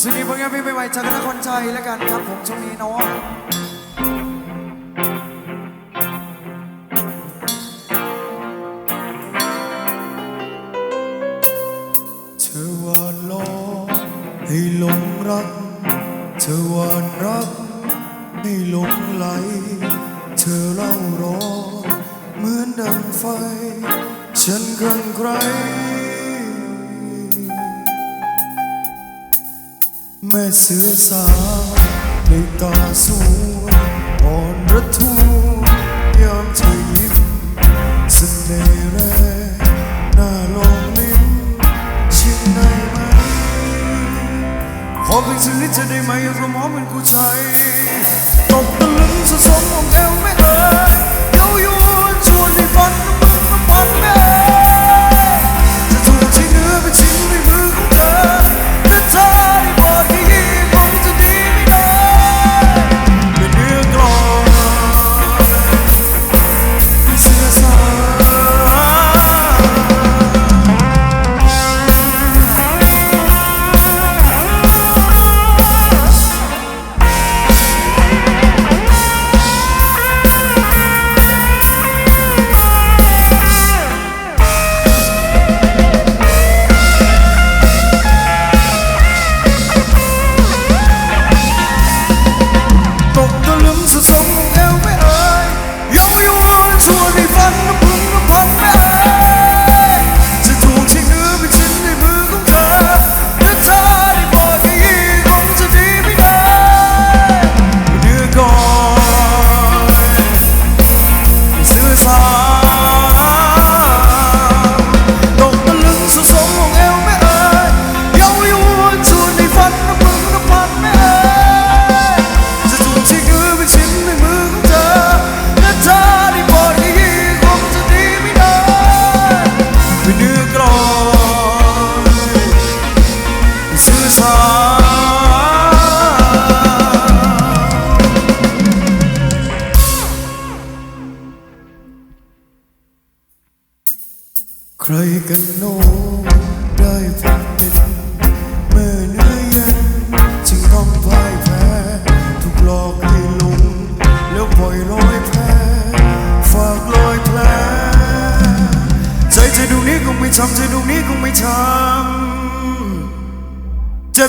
สวัสดีเพื่อแม่พี่ใหม่ๆจากนครชัยแล้วกันครับผมช่วงนี้เนาะเธอวานล้อให้หลงรัก เธอวานรักให้หลงไหล เธอเล่าร้อนเหมือนดังไฟ ฉันครั่งใคร แม่เสือสาวในตาสวยอ่อนระทูยามเธอยิ้มเสน่ห์แรงน่าลงลิ้มชิมได้ไหมขอเพียงสิ่งนี้จะได้ไหมราะหมอเป็นกูใจตกตะลึงสุดสมของเอวไม่ อนสื่อใครกันโน้ได้พบเห็นเมื่อเนื้อเย็นจึงต้องพ่ายแพ้ถูกหลอกให้หลงแล้วปล่อยลอยแพ้ฝากลอยแผลใจใจดวงนี้คงไม่ช้ำใจดวงนี้คงไม่ช้ำ เจ็